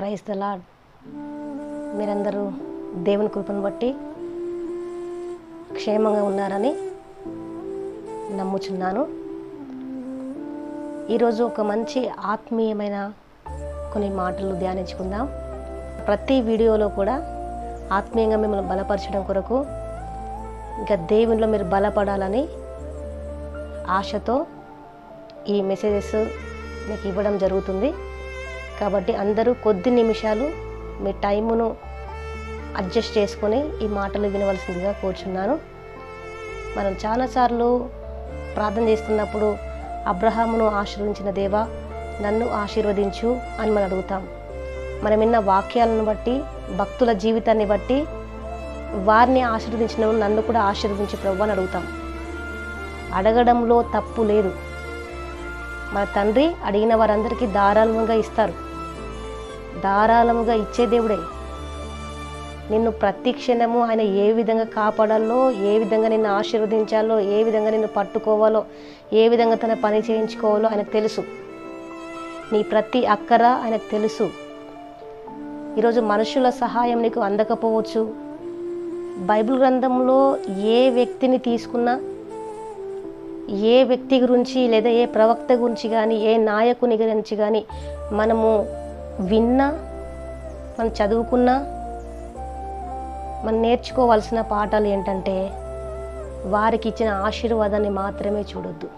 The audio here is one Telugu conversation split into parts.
ప్రైజ్ ద లాడ్ మీరందరూ దేవుని కృపను బట్టి క్షేమంగా ఉన్నారని నమ్ముచున్నాను. ఈరోజు ఒక మంచి ఆత్మీయమైన కొన్ని మాటలు ధ్యానించుకుందాం. ప్రతి వీడియోలో కూడా ఆత్మీయంగా మిమ్మల్ని బలపరచడం కొరకు ఇంకా దేవునిలో మీరు బలపడాలని ఆశతో ఈ మెసేజెస్ మీకు ఇవ్వడం జరుగుతుంది. కాబట్టి అందరూ కొద్ది నిమిషాలు మీ టైమును అడ్జస్ట్ చేసుకొని ఈ మాటలు వినవలసిందిగా కోరుచున్నాను. మనం చాలాసార్లు ప్రార్థన చేస్తున్నప్పుడు అబ్రహామును ఆశీర్వదించిన దేవా నన్ను ఆశీర్వదించు అని మనం అడుగుతాం. మనం విన్న వాక్యాలను బట్టి భక్తుల జీవితాన్ని బట్టి వారిని ఆశీర్వదించిన నన్ను కూడా ఆశీర్వదించి ప్రభు అని అడుగుతాం. అడగడంలో తప్పు లేదు. మన తండ్రి అడిగిన వారందరికీ ధారాళంగా ఇస్తారు. ధారాళముగా ఇచ్చే దేవుడే. నిన్ను ప్రతి క్షణము ఆయన ఏ విధంగా కాపాడాలో ఏ విధంగా నిన్ను ఆశీర్వదించాలో ఏ విధంగా నిన్ను పట్టుకోవాలో ఏ విధంగా తన పని చేయించుకోవాలో ఆయనకు తెలుసు. నీ ప్రతి అక్కర ఆయనకు తెలుసు. ఈరోజు మనుషుల సహాయం నీకు అందకపోవచ్చు. బైబిల్ గ్రంథంలో ఏ వ్యక్తిని తీసుకున్నా ఏ వ్యక్తి గురించి లేదా ఏ ప్రవక్త గురించి కానీ ఏ నాయకుని గురించి కానీ మనము విన్నా మనం చదువుకున్నా మనం నేర్చుకోవాల్సిన పాఠాలు ఏంటంటే వారికి ఇచ్చిన ఆశీర్వాదాన్ని మాత్రమే చూడొద్దు.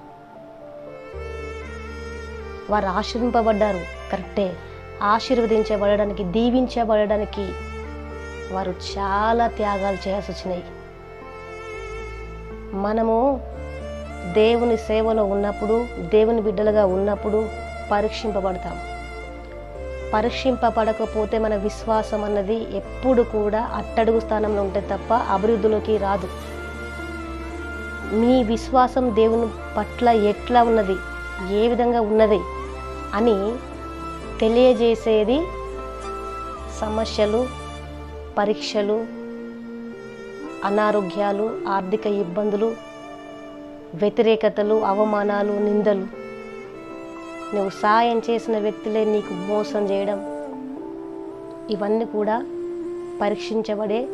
వారు ఆశీర్వింపబడ్డారు కరెక్టే. ఆశీర్వదించబడడానికి దీవించబడడానికి వారు చాలా త్యాగాలు చేయాల్సి వచ్చినాయి. మనము దేవుని సేవలో ఉన్నప్పుడు దేవుని బిడ్డలుగా ఉన్నప్పుడు పరీక్షింపబడతాం. పరీక్షింపబడకపోతే మన విశ్వాసం అన్నది ఎప్పుడు కూడా అట్టడుగు స్థానంలో ఉంటే తప్ప అభివృద్ధిలోకి రాదు. మీ విశ్వాసం దేవుని పట్ల ఎట్లా ఉన్నది? ఏ విధంగా ఉన్నది? అని తెలియజేసేది సమస్యలు పరీక్షలు అనారోగ్యాలు ఆర్థిక ఇబ్బందులు వ్యతిరేకతలు అవమానాలు నిందలు. నువ్వు సాయం చేసిన వ్యక్తులే నీకు మోసం చేయడం. ఇవన్నీ కూడా పరీక్షించబడే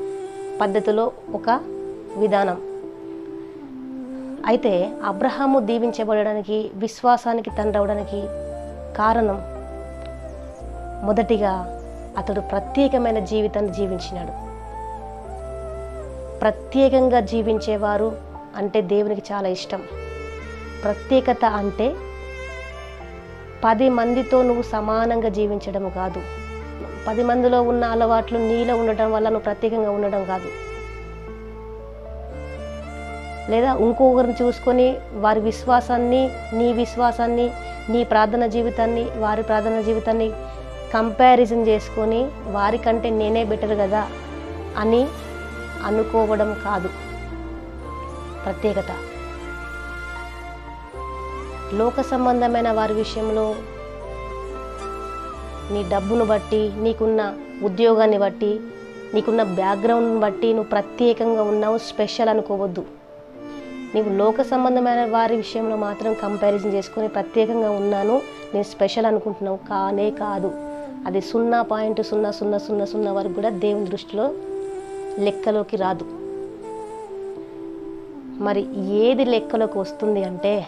పద్ధతిలో ఒక విధానం. అయితే అబ్రహాము దీవించబడడానికి విశ్వాసానికి తండ్రవడానికి కారణం మొదటిగా అతడు ప్రత్యేకమైన జీవితాన్ని జీవించినాడు. ప్రత్యేకంగా జీవించేవారు అంటే దేవునికి చాలా ఇష్టం. ప్రత్యేకత అంటే పది మందితో నువ్వు సమానంగా జీవించడం కాదు. పది మందిలో ఉన్న అలవాట్లు నీలో ఉండటం వల్ల నువ్వు ప్రత్యేకంగా ఉండడం కాదు. లేదా ఇంకొకరిని చూసుకొని వారి విశ్వాసాన్ని నీ విశ్వాసాన్ని నీ ప్రార్థన జీవితాన్ని వారి ప్రార్థన జీవితాన్ని కంపారిజన్ చేసుకొని వారికంటే నేనే బెటర్ కదా అని అనుకోవడం కాదు. ప్రత్యేకత. లోక సంబంధమైన వారి విషయంలో నీ డబ్బును బట్టి నీకున్న ఉద్యోగాన్ని బట్టి నీకున్న బ్యాక్గ్రౌండ్ని బట్టి నువ్వు ప్రత్యేకంగా ఉన్నావు స్పెషల్ అనుకోవద్దు. నీవు లోక సంబంధమైన వారి విషయంలో మాత్రం కంపారిజన్ చేసుకుని ప్రత్యేకంగా ఉన్నాను నేను స్పెషల్ అనుకుంటున్నావు. కానే కాదు. అది సున్నా పాయింట్ సున్నా సున్నా సున్నా సున్నా వరకు కూడా దేవుని దృష్టిలో లెక్కలోకి రాదు. మరి ఏది లెక్కలోకి వస్తుంది అంటే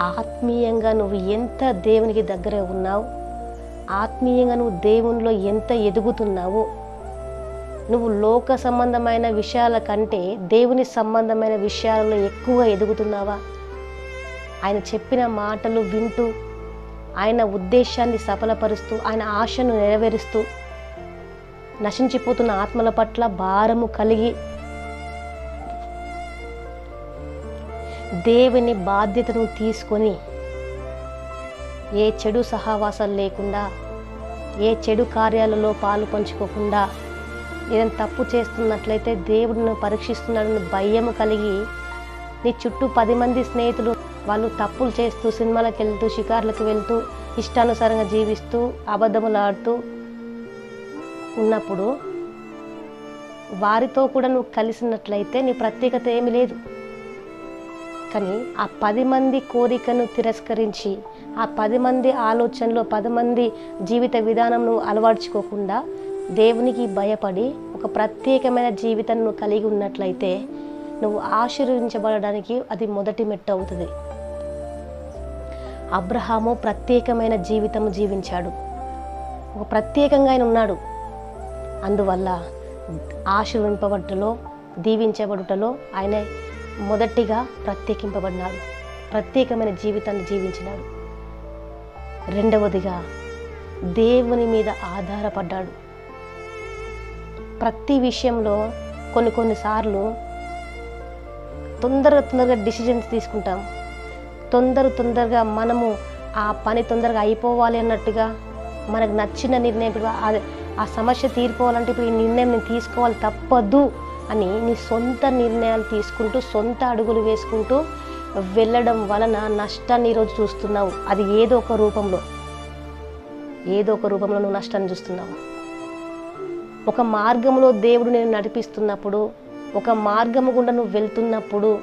ఆత్మీయంగా నువ్వు ఎంత దేవునికి దగ్గర ఉన్నావు? ఆత్మీయంగా నువ్వు దేవునిలో ఎంత ఎదుగుతున్నావు? నువ్వు లోక సంబంధమైన విషయాల కంటే దేవుని సంబంధమైన విషయాలలో ఎక్కువ ఎదుగుతున్నావా? ఆయన చెప్పిన మాటలు వింటూ ఆయన ఉద్దేశాన్ని సఫలపరుస్తూ ఆయన ఆశను నెరవేరుస్తూ నశించిపోతున్న ఆత్మల పట్ల భారము కలిగి దేవుని బాధ్యతను తీసుకొని ఏ చెడు సహవాసాలు లేకుండా ఏ చెడు కార్యాలలో పాలు పంచుకోకుండా ఏదైనా తప్పు చేస్తున్నట్లయితే దేవుడిని పరీక్షిస్తున్నాడని భయము కలిగి నీ చుట్టూ పది మంది స్నేహితులు వాళ్ళు తప్పులు చేస్తూ సినిమాలకు వెళ్తూ షికార్లకు వెళ్తూ ఇష్టానుసారంగా జీవిస్తూ అబద్ధములాడుతూ ఉన్నప్పుడు వారితో కూడా నువ్వు కలిసినట్లయితే నీ ప్రత్యేకత ఏమీ లేదు. కానీ ఆ పది మంది కోరికను తిరస్కరించి ఆ పది మంది ఆలోచనలో పది మంది జీవిత విధానంను నువ్వు అలవర్చుకోకుండా దేవునికి భయపడి ఒక ప్రత్యేకమైన జీవితాన్ని నువ్వు కలిగి ఉన్నట్లయితే నువ్వు ఆశీర్వదించబడడానికి అది మొదటి మెట్టు అవుతుంది. అబ్రహాము ప్రత్యేకమైన జీవితం జీవించాడు. ఒక ప్రత్యేకంగా ఆయన ఉన్నాడు. అందువల్ల ఆశీర్వింపబడుటలో దీవించబడుటలో ఆయన మొదటిగా ప్రత్యేకింపబడినాడు. ప్రత్యేకమైన జీవితాన్ని జీవించినాడు. రెండవదిగా దేవుని మీద ఆధారపడ్డాడు. ప్రతి విషయంలో కొన్ని కొన్నిసార్లు తొందరగా తొందరగా డిసిజన్స్ తీసుకుంటాం. తొందర తొందరగా మనము ఆ పని తొందరగా అయిపోవాలి అన్నట్టుగా మనకు నచ్చిన నిర్ణయం ఇప్పుడు ఆ- ఆ సమస్య తీరిపోవాలంటే ఇప్పుడు ఈ నిర్ణయం నేను తీసుకోవాలి తప్పదు. అని నీ సొంత నిర్ణయాలు తీసుకుంటూ సొంత అడుగులు వేసుకుంటూ వెళ్ళడం వలన నష్టాన్ని ఈరోజు చూస్తున్నావు. అది ఏదో ఒక రూపంలో. ఏదో ఒక రూపంలో నువ్వు నష్టాన్ని చూస్తున్నావు. ఒక మార్గంలో దేవుడు నేను నడిపిస్తున్నప్పుడు ఒక మార్గము గుండా నువ్వు వెళ్తున్నప్పుడు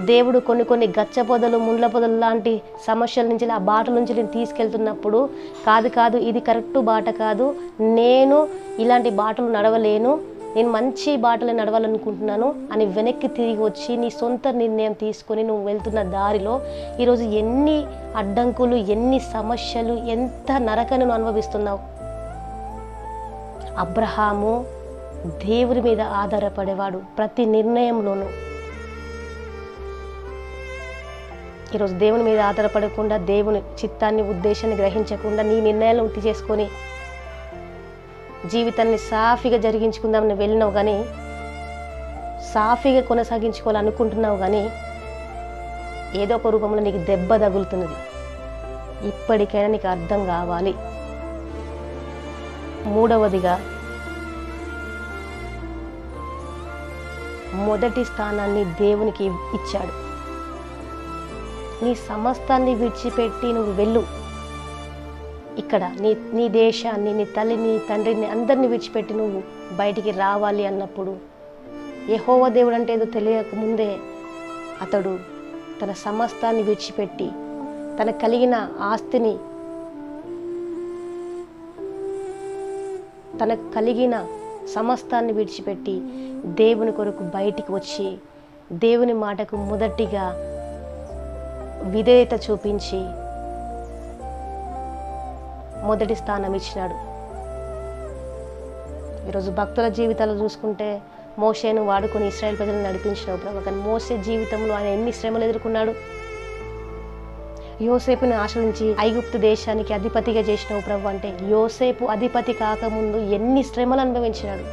దేవుడు కొన్ని కొన్ని గచ్చ పొదలు ముండ్ల పొదలు లాంటి సమస్యల నుంచి ఆ బాట నుంచి నేను తీసుకెళ్తున్నప్పుడు కాదు కాదు ఇది కరెక్ట్ బాట కాదు నేను ఇలాంటి బాటలు నడవలేను నేను మంచి బాటలు నడవాలనుకుంటున్నాను అని వెనక్కి తిరిగి వచ్చి నీ సొంత నిర్ణయం తీసుకొని నువ్వు వెళ్తున్న దారిలో ఈరోజు ఎన్ని అడ్డంకులు ఎన్ని సమస్యలు ఎంత నరకను నువ్వు అనుభవిస్తున్నావు? అబ్రహాము దేవుని మీద ఆధారపడేవాడు ప్రతి నిర్ణయంలోనూ. ఈరోజు దేవుని మీద ఆధారపడకుండా దేవుని చిత్తాన్ని ఉద్దేశాన్ని గ్రహించకుండా నీ నిర్ణయాలను ఉత్తి చేసుకొని జీవితాన్ని సాఫీగా జరిగించుకుందామని వెళ్ళినావు కానీ సాఫీగా కొనసాగించుకోవాలనుకుంటున్నావు కానీ ఏదో ఒక రూపంలో నీకు దెబ్బ తగులుతున్నది. ఇప్పటికైనా నీకు అర్థం కావాలి. మూడవదిగా మొదటి స్థానాన్ని దేవునికి ఇచ్చాడు. నీ సమస్తాన్ని విడిచిపెట్టి నువ్వు వెళ్ళు. ఇక్కడ నీ నీ దేశాన్ని నీ తల్లిని తండ్రిని అందరిని విడిచిపెట్టి నువ్వు బయటికి రావాలి అన్నప్పుడు యహోవ దేవుడు అంటే ఏదో తెలియక ముందే అతడు తన సమస్తాన్ని విడిచిపెట్టి తన కలిగిన ఆస్తిని తనకు కలిగిన సమస్తాన్ని విడిచిపెట్టి దేవుని కొరకు బయటికి వచ్చి దేవుని మాటకు మొదటిగా విధేయత చూపించి మొదటి స్థానం ఇచ్చినాడు. ఈరోజు భక్తుల జీవితాలు చూసుకుంటే మోషేను వాడుకుని ఇస్రాయల్ ప్రజలను నడిపించిన ప్రభు. కానీ మోసే జీవితంలో ఆయన ఎన్ని శ్రమలు ఎదుర్కొన్నాడు? యోసేపుని ఆశ్రయించి ఐగుప్తు దేశానికి అధిపతిగా చేసిన ప్రభు అంటే యోసేపు అధిపతి కాకముందు ఎన్ని శ్రమలు అనుభవించినాడు?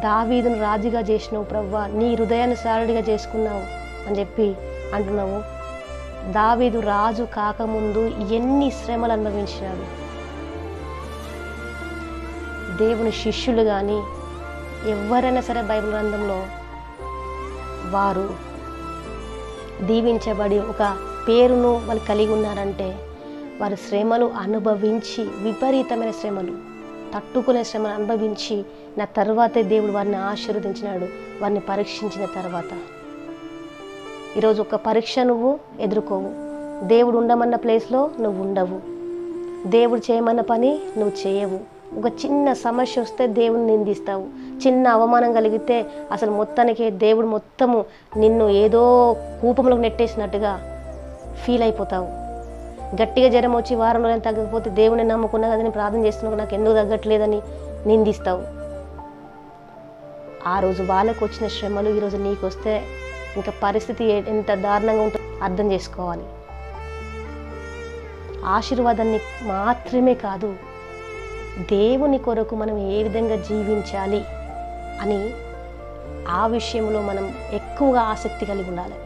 దావీదును రాజుగా చేసినావు ప్రవ్వ నీ హృదయానుసారుడిగా చేసుకున్నావు అని చెప్పి అంటున్నావు. దావీదు రాజు కాకముందు ఎన్ని శ్రమలు అనుభవించినాడు? దేవుని శిష్యులు కానీ ఎవరైనా సరే బైబిల్ గ్రంథంలో వారు దీవించబడి ఒక పేరును వాళ్ళు కలిగి ఉన్నారంటే వారి శ్రమలు అనుభవించి విపరీతమైన శ్రమలు తట్టుకునే శ్రమలు అనుభవించి నా తర్వాతే దేవుడు వారిని ఆశీర్వదించినాడు వారిని పరీక్షించిన తర్వాత. ఈరోజు ఒక పరీక్ష నువ్వు ఎదుర్కోవు. దేవుడు ఉండమన్న ప్లేస్లో నువ్వు ఉండవు. దేవుడు చేయమన్న పని నువ్వు చేయవు. ఒక చిన్న సమస్య వస్తే దేవుని నిందిస్తావు. చిన్న అవమానం కలిగితే అసలు మొత్తానికి దేవుడు మొత్తము నిన్ను ఏదో కూపంలోకి నెట్టేసినట్టుగా ఫీల్ అయిపోతావు. గట్టిగా జ్వరం వచ్చి వారం రోజులు తగ్గకపోతే దేవుని నమ్ముకున్నా కదా నేను ప్రార్థన చేస్తున్నా నాకు ఎందుకు తగ్గట్లేదని నిందిస్తావు. ఆ రోజు వాళ్ళకు వచ్చిన శ్రమలు ఈరోజు నీకు వస్తే ఇంకా పరిస్థితి ఎంత దారుణంగా ఉంటుందో అర్థం చేసుకోవాలి. ఆశీర్వాదాన్ని మాత్రమే కాదు దేవుని కొరకు మనం ఏ విధంగా జీవించాలి అని ఆ విషయంలో మనం ఎక్కువగా ఆసక్తి కలిగి ఉండాలి.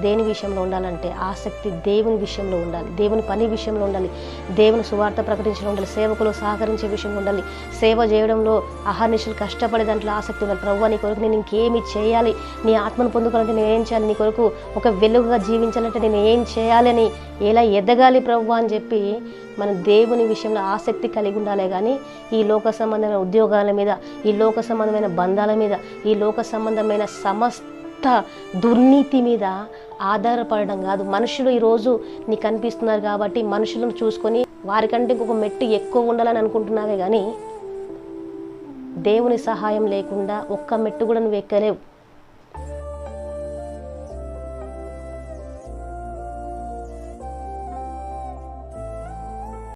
దేని విషయంలో ఉండాలంటే ఆసక్తి దేవుని విషయంలో ఉండాలి. దేవుని పని విషయంలో ఉండాలి. దేవుని సువార్త ప్రకటించడం ఉండాలి. సేవకులు సహకరించే విషయంలో ఉండాలి. సేవ చేయడంలో అహర్నిశలు కష్టపడే దాంట్లో ఆసక్తి ఉండాలి. ప్రభు నీ కొరకు నేను ఇంకేమి చేయాలి? నీ ఆత్మను పొందుకోవాలంటే నేను ఏం చేయాలి? నీ కొరకు ఒక వెలుగుగా జీవించాలంటే నేను ఏం చేయాలని ఎలా ఎదగాలి ప్రభు అని చెప్పి మన దేవుని విషయంలో ఆసక్తి కలిగి ఉండాలి కానీ ఈ లోక సంబంధమైన ఉద్యోగాల మీద ఈ లోక సంబంధమైన బంధాల మీద ఈ లోక సంబంధమైన సమస్త దుర్నీతి మీద ఆధారపడడం కాదు. మనుషులు ఈరోజు నీకు కనిపిస్తున్నారు కాబట్టి మనుషులను చూసుకొని వారికంటే ఇంకొక మెట్టు ఎక్కువ ఉండాలని అనుకుంటున్నావే కానీ దేవుని సహాయం లేకుండా ఒక్క మెట్టు కూడా నువ్వు ఎక్కలేవు.